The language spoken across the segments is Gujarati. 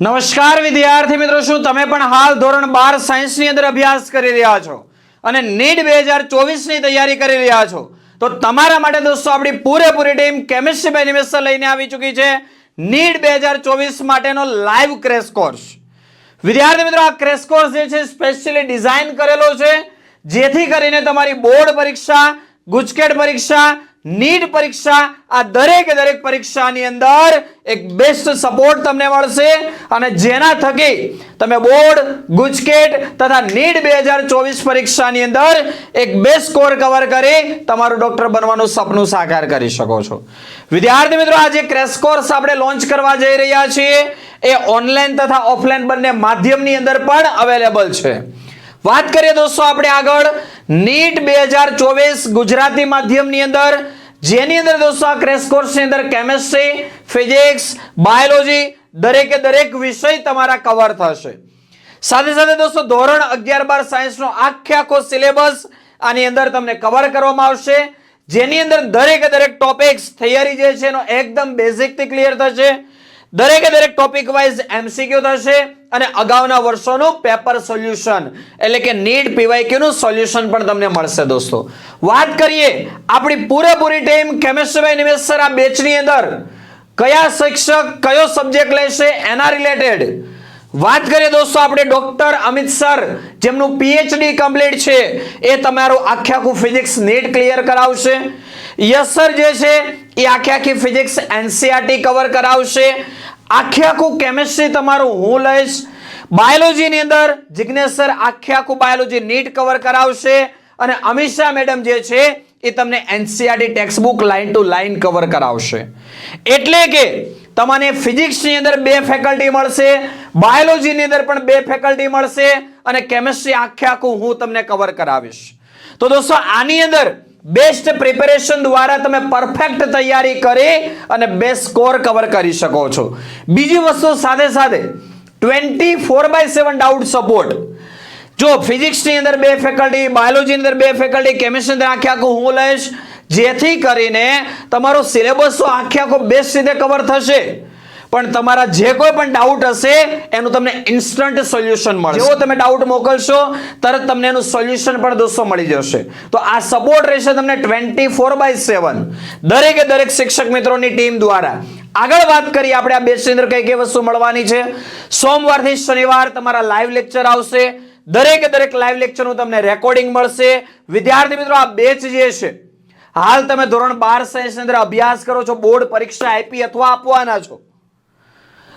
નમસ્કાર વિદ્યાર્થી મિત્રો, શું તમે પણ હાલ ધોરણ બાર સાયન્સની અંદર અભ્યાસ કરી રહ્યા છો? અને નીટ બે હજાર ચોવીસની તૈયારી કરી રહ્યા છો? તો તમારા માટે દોસ્તો, આપણી પૂરેપૂરી ટીમ કેમિસ્ટ્રી બાય લઈને આવી ચૂકી છે. નીટ બે હજાર ચોવીસ માટેનો લાઈવ ક્રેશ કોર્સ વિદ્યાર્થી મિત્રો, આ ક્રેશ કોર્સ જે છે સ્પેશિયલી ડિઝાઇન કરેલો છે. જેથી કરીને તમારી બોર્ડ પરીક્ષા, ગુજકેટ પરીક્ષા નીટ પરીક્ષા, આ દરેક દરેક પરીક્ષાની અંદર એક બેસ્ટ સપોર્ટ તમને મળશે અને જેના થકી તમે બોર્ડ ગુજકેટ તથા નીટ બે હજાર ચોવીસ પરીક્ષાની અંદર એક બેસ્ટ સ્કોર કવર કરી તમારું ડોક્ટર બનવાનું સપનું સાકાર કરી શકો છો. વિદ્યાર્થી મિત્રો, આજે ક્રેશ કોર્સ આપણે લોન્ચ કરવા જઈ રહ્યા છીએ. એ ઓનલાઈન તથા ઓફલાઈન બંને માધ્યમની અંદર પણ અવેલેબલ છે. વાત કરીએ દોસ્તો, આપણે આગળ. નીટ બે હજાર ચોવીસ ગુજરાતી માધ્યમની અંદર જેની અંદર દોસ્તો આ ક્રેશ કોર્સની અંદર કેમેસ્ટ્રી ફિઝિક્સ બાયોલોજી દરેકે દરેક વિષય તમારા કવર થશે. સાથે સાથે દોસ્તો ધોરણ અગિયાર બાર સાયન્સનો આખે આખો સિલેબસ આની અંદર તમને કવર કરવામાં આવશે. જેની અંદર દરેકે દરેક ટોપિક્સ થિયરી જે છે એનો એકદમ બેઝિકથી ક્લિયર થશે. દરેકે દરેક ટોપિક વાઇઝ એમસીક્યુ થશે અને અગાઉના વર્ષોનું પેપર સોલ્યુશન એટલે કે નીટ પીવાયક્યુ નું સોલ્યુશન પણ તમને મળશે દોસ્તો. વાત કરીએ આપણી પૂરેપૂરી ટીમ બાય નિમેશ આ બેચની અંદર. કયા શિક્ષક કયો સબ્જેક્ટ લેશે એના રિલેટેડ વાત કરીએ દોસ્તો આપણે ડોક્ટર અમિત સર, જેમનું પીએચડી કમ્પ્લીટ છે, એ તમારું આખે આખું ફિઝિક્સ નીટ ક્લિયર કરાવશે. યસ સર જે છે, એ આખે આખી ફિઝિક્સ એનસીઆરટી કવર કરાવશે. આખે આખું કેમેસ્ટ્રી તમારું હું લઈશ. બાયોલોજીની અંદર જિજ્ઞેશ સર આખે આખું બાયોલોજી નીટ કવર કરાવશે અને અમિષા મેડમ જે છે એ તમને NCERT textbook line to line cover કરાવશે. એટલે કે તમને ફિઝિક્સની અંદર બે ફેકલ્ટી મળશે બાયોલોજીની અંદર પણ બે ફેકલ્ટી મળશે અને કેમેસ્ટ્રી આખે આખું હું તમને કવર કરાવીશ. તો દોસ્તો, આની અંદર બેસ્ટ પ્રિપેરેશન દ્વારા તમે પરફેક્ટ તૈયારી કરી અને બેસ્ટ સ્કોર કવર કરી શકો છો. બીજી વસ્તુ સાથે સાથે twenty four by seven doubt support જો ફિઝિક્સની અંદર બે ફેકલ્ટી બાયોલોજીની અંદર બે ફેકલ્ટી કેમિસ્ટ્રી અંદર આખે આખું હું લઈશ, જેથી કરીને તમારો સિલેબસ આખી આખે બેસ્ટ રીતે કવર થશે. પણ તમારા જે કોઈ પણ ડાઉટ હશે, એનું તમને ઇન્સ્ટન્ટ સોલ્યુશન મળશે. જેવો તમે ડાઉટ મોકલશો, તરત તમને એનું સોલ્યુશન પણ દોસ્તો મળી જશે. તો આ સપોર્ટ રહેશે તમને ટ્વેન્ટી ફોર બાય સેવન દરેકે દરેક શિક્ષક મિત્રોની ટીમ દ્વારા. આગળ વાત કરીએ આપણે આ બેચની અંદર કઈ કઈ વસ્તુ મળવાની છે. સોમવારથી શનિવાર તમારા લાઈવ લેક્ચર આવશે. દરેકે દરેક લાઈવ લેક્ચરનું તમને રેકોર્ડિંગ મળશે. વિદ્યાર્થી મિત્રો, આ બેચ જે છે, હાલ તમે ધોરણ બાર સાયન્સ અંદર અભ્યાસ કરો છો, બોર્ડ પરીક્ષા આપી અથવા આપવાના છો.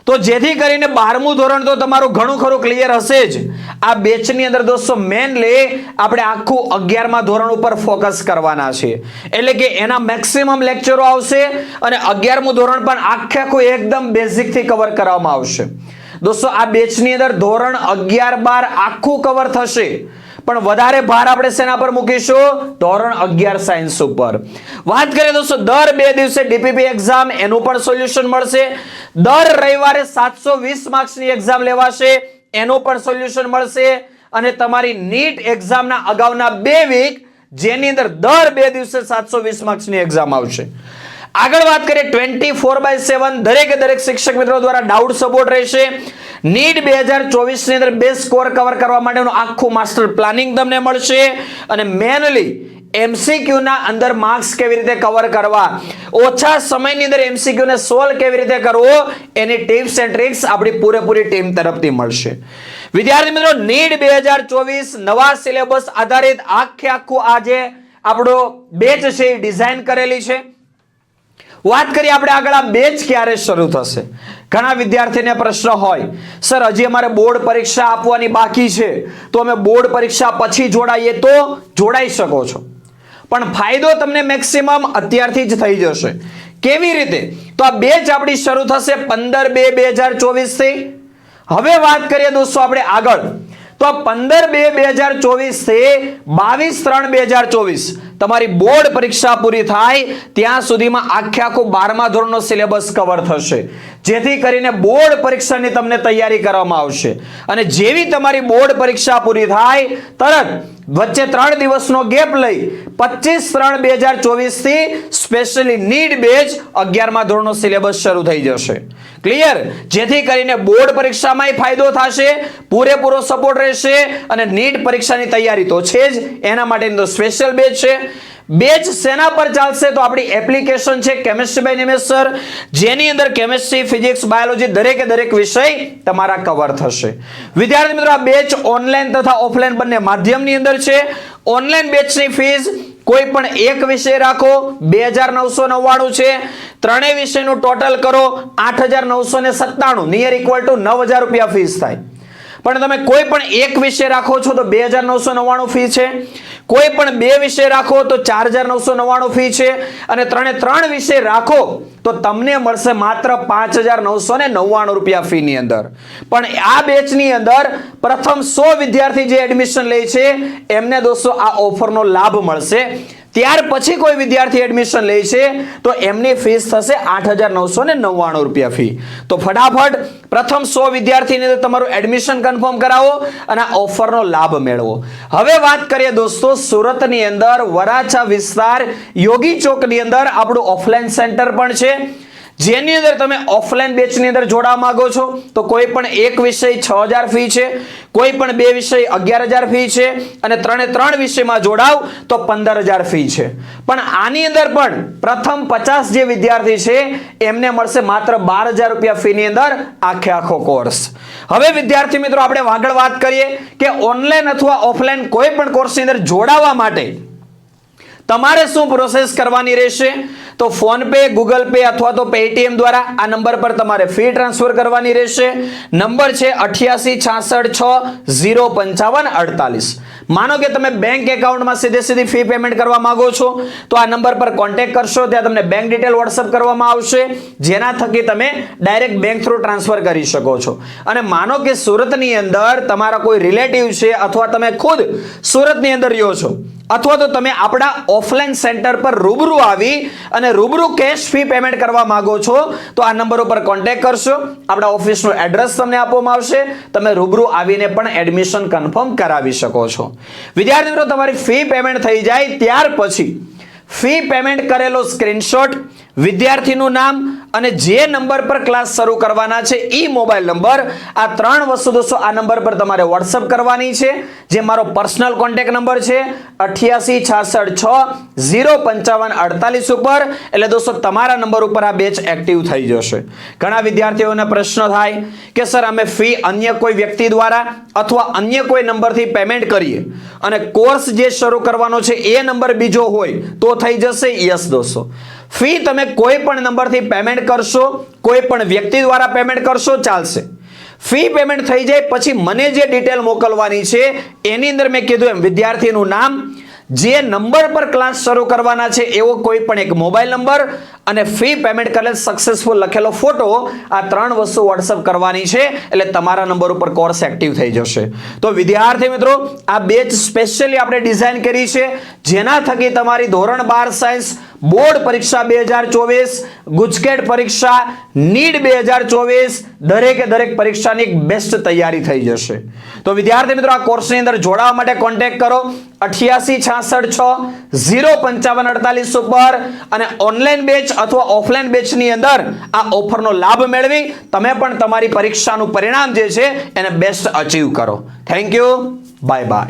તો જેથી કરીને બારમું ધોરણ તો તમારું ઘણું ખરું ક્લિયર હશે જ. આ બેચની અંદર દોસ્તો મેનલી આપણે આખું અગિયારમા ધોરણ ઉપર ફોકસ કરવાના છે. એટલે કે એના મેક્સિમમ લેક્ચરો આવશે અને અગિયારમું ધોરણ પણ આખે આખું એકદમ બેઝિકથી કવર કરવામાં આવશે. દોસ્તો આ બેચની અંદર ધોરણ અગિયાર બાર આખું કવર થશે. પણ વધારે ભાર આપણે શેના પર મૂકીશું? ધોરણ અગિયાર સાયન્સ ઉપર. વાત કરીએ દોસ્તો, દર બે દિવસે ડીપીપી એક્ઝામ એનું પણ સોલ્યુશન મળશે. દર રવિવારે સાતસો વીસ માર્ક્સની એક્ઝામ લેવાશે, એનું પણ સોલ્યુશન મળશે. અને તમારી નીટ એક્ઝામના અગાઉના બે વીક જેની અંદર દર બે દિવસે સાતસો વીસ માર્ક્સની એક્ઝામ આવશે. આગળ વાત કરીએ ટ્વેન્ટી ફોર બાય સેવન દરેકે દરેક શિક્ષક મિત્રો દ્વારા ડાઉટ સપોર્ટ રહેશે. નીટ બે હજાર ચોવીસની અંદર બે સ્કોર કવર કરવા માટેનું આખું માસ્ટર પ્લાનિંગ તમને મળશે. અને મેનલી એમસીક્યુ ના અંદર માર્ક્સ કેવી રીતે કવર કરવા? ઓછા સમયની અંદર એમસીક્યુ ને સોલ્વ કેવી રીતે કરવો? એની ટિપ્સ એન્ડ ટ્રિક્સ આપણી પૂરેપૂરી ટીમ તરફથી મળશે. વિદ્યાર્થી મિત્રો નીટ બે હજાર ચોવીસ નવા સિલેબસ આધારિત આખે આખું આજે આપણો બેચ છે એ ડિઝાઇન કરેલી છે. વાત કરીએ આપણે આગળ આ બેચ ક્યારે શરૂ થશે? ઘણા વિદ્યાર્થીને પ્રશ્ન હોય, સર, હજી અમારે બોર્ડ પરીક્ષા આપવાની બાકી છે, તો અમે બોર્ડ પરીક્ષા પછી જોડાઈએ તો જોડાઈ શકો છો. પણ ફાયદો તમને મેક્સિમમ અત્યારથી જ થઈ જશે. કેવી રીતે? તો આ બેચ આપણી શરૂ થશે પંદર બે બે હજાર ચોવીસથી. હવે વાત કરીએ દોસ્તો આપણે આગળ. તો પંદર બે બે હજાર ચોવીસથી બાવીસ ત્રણ બે હજાર ચોવીસ તમારી બોર્ડ પરીક્ષા પૂરી થાય, ત્યાં સુધીમાં આખે આખો બારમા ધોરણનો સિલેબસ કવર થશે. જેથી કરીને બોર્ડ પરીક્ષાની તમને તૈયારી કરવામાં આવશે. અને જેવી તમારી બોર્ડ પરીક્ષા પૂરી થાય, તરત વચ્ચે ત્રણ દિવસનો ગેપ લઈ પચીસ ત્રણ બે હજાર ચોવીસથી સ્પેશિયલી નીડ બેચ અગિયારમા ધોરણનો સિલેબસ શરૂ થઈ જશે. ક્લિયર જેથી કરીને બોર્ડ પરીક્ષામાંય ફાયદો થશે, પૂરેપૂરો સપોર્ટ રહેશે અને નીટ પરીક્ષાની તૈયારી તો છે જ. એના માટેની તો સ્પેશિયલ બેચ છે. બેચ સેના પર ચાલશે તો આપણી એપ્લિકેશન છે કેમિસ્ટ્રી બાય નિમેશ જેની અંદર કેમિસ્ટ્રી ફિઝિક્સ બાયોલોજી દરેકે દરેક વિષય તમારા કવર થશે. વિદ્યાર્થી મિત્રો, આ બેચ ઓનલાઈન તથા ઓફલાઈન બંને માધ્યમની અંદર છે. ઓનલાઈન બેચની ફીસ કોઈ પણ એક વિષય રાખો, બે હજાર નવસો નવ્વાણું છે. ત્રણેય વિષયનું ટોટલ કરો, આઠ હજાર નવસો ને સત્તાણું નિયર ઇક્વલ ટુ નવ હજાર રૂપિયા ફીસ થાય. પણ તમે કોઈ પણ એક વિષય રાખો છો તો બે હજાર નવસો નવ્વાણું ફી છે. કોઈ પણ બે વિષય રાખો તો ચાર હજાર નવસો નવ્વાણું ફી છે અને ત્રણે ત્રણ વિષય રાખો તો તમને મળશે માત્ર પાંચ હજાર નવસો ને નવ્વાણું રૂપિયા ફીની અંદર. પણ આ બેચની અંદર પ્રથમ સો વિદ્યાર્થી જે એડમિશન લે છે, એમને દોસ્તો આ ઓફરનો લાભ મળશે. ત્યાર પછી કોઈ વિદ્યાર્થી એડમિશન લે છે, તો એમની ફીસ થશે આઠ હજાર નવસો ને નવ્વાણું રૂપિયા ફી તો ફટાફટ પ્રથમ સો વિદ્યાર્થીને તમારું એડમિશન કન્ફર્મ કરાવો અને ઓફરનો લાભ મેળવો. હવે વાત કરીએ દોસ્તો સુરતની અંદર વરાછા વિસ્તાર યોગી ચોકની અંદર આપણું ઓફલાઈન સેન્ટર પણ છે. જેની અંદર તમે ઓફલાઈન બેચની અંદર જોડાવા માંગો છો, તો કોઈ પણ એક વિષય છ હજાર ફી છે, કોઈ પણ બે વિષય અગિયાર હજાર ફી છે, અને ત્રણે ત્રણ વિષયમાં જોડાવ, તો પંદર હજાર ફી છે. પણ આની અંદર પણ પ્રથમ પચાસ જે વિદ્યાર્થી છે, એમને મળશે માત્ર બાર હજાર રૂપિયા ફીની અંદર આખે આખો કોર્સ. હવે વિદ્યાર્થી મિત્રો, આપણે આગળ વાત કરીએ કે ઓનલાઈન અથવા ઓફલાઈન કોઈ પણ કોર્સની અંદર જોડાવા માટે તમારે શું પ્રોસેસ કરવાની રહેશે? તો ફોન પે, ગૂગલ પે અથવા તો પેટીએમ દ્વારા આ નંબર પર તમારે ફી ટ્રાન્સફર કરવાની રહેશે. નંબર છે અઠ્યાસી, છાસઠ, છ, ઝીરો, પંચાવન, અડતાલીસ. માનો કે તમે બેંક એકાઉન્ટમાં સીધે સીધી ફી પેમેન્ટ કરવા માંગો છો, તો આ નંબર પર કોન્ટેક્ટ કરશો, ત્યાં તમને બેંક ડિટેલ વોટ્સઅપ કરવામાં આવશે, જેના થકી તમે ડાયરેક્ટ બેંક થ્રુ ટ્રાન્સફર કરી શકો છો. અને માનો કે સુરતની અંદર તમારા કોઈ રિલેટિવ છે અથવા તમે ખુદ સુરતની અંદર રહ્યો છો અથવા તો તમે આપણા ઓફલાઈન સેન્ટર પર રૂબરૂ આવી અને રૂબરૂ કેશ ફી પેમેન્ટ કરવા માંગો છો, તો આ નંબર ઉપર કોન્ટેક્ટ કરશો. આપણા ઓફિસનું એડ્રેસ તમને આપવામાં આવશે. તમે રૂબરૂ આવીને પણ એડમિશન કન્ફર્મ કરાવી શકો છો. વિદ્યાર્થી મિત્રો, તમારી ફી પેમેન્ટ થઈ જાય ત્યાર પછી ફી પેમેન્ટ કરેલો સ્ક્રીનશોટ વિદ્યાર્થીનું નામ અને જે નંબર પર ક્લાસ શરૂ કરવાના છે એ મોબાઈલ નંબર આ ત્રણ વસ્તુ દોસ્તો, આ નંબર પર તમારે વોટ્સઅપ કરવાની છે, જે મારો પર્સનલ કોન્ટેક્ટ નંબર છે, અઠ્યાસી છાસઠ છ, ઝીરો પંચાવન અડતાલીસ ઉપર. એટલે દોસ્તો, તમારા નંબર ઉપર આ બેચ એક્ટિવ થઈ જશે. ઘણા વિદ્યાર્થીઓને પ્રશ્ન થાય કે, સર, અમે ફી અન્ય કોઈ વ્યક્તિ દ્વારા અથવા અન્ય કોઈ નંબરથી પેમેન્ટ કરીએ? અને કોર્સ જે શરૂ કરવાનો છે, એ નંબર બીજો હોય, તો થઈ જશે? યસ દોસ્તો. ફી તમે કોઈ પણ નંબરથી પેમેન્ટ કરશો, કોઈ પણ વ્યક્તિ દ્વારા પેમેન્ટ કરશો, ચાલશે. ફી પેમેન્ટ થઈ જાય, પછી મને જે ડિટેલ મોકલવાની છે, એની અંદર મેં કીધું એમ, વિદ્યાર્થીનું નામ જે નંબર પર ક્લાસ શરૂ કરવાના છે, એવો કોઈ પણ એક મોબાઈલ નંબર અને ફી પેમેન્ટ કરેલ સક્સેસફુલ લખેલો ફોટો આ ત્રણ વસ્તુ વોટ્સઅપ કરવાની છે, એટલે તમારા નંબર ઉપર કોર્સ એક્ટિવ થઈ જશે. તો વિદ્યાર્થી મિત્રો, આ બેચ સ્પેશિયલી આપણે ડિઝાઇન કરી છે, જેના થકી તમારી ધોરણ બાર સાયન્સ બોર્ડ પરીક્ષા બે હજાર ચોવીસ, ગુજકેટ પરીક્ષા, નીટ બે હજાર ચોવીસ, દરેકે દરેક પરીક્ષાની એક બેસ્ટ તૈયારી થઈ જશે. તો વિદ્યાર્થી મિત્રો, આ કોર્સની અંદર જોડાવા માટે કોન્ટેક્ટ કરો. અઠ્યાસી છાસઠ છ, ઝીરો પંચાવન અડતાલીસ ઉપર અને ઓનલાઈન બેચ અથવા ઓફલાઈન બેચની અંદર આ ઓફરનો લાભ મેળવી તમે પણ તમારી પરીક્ષાનું પરિણામ જે છે એને બેસ્ટ અચીવ કરો. Thank you bye bye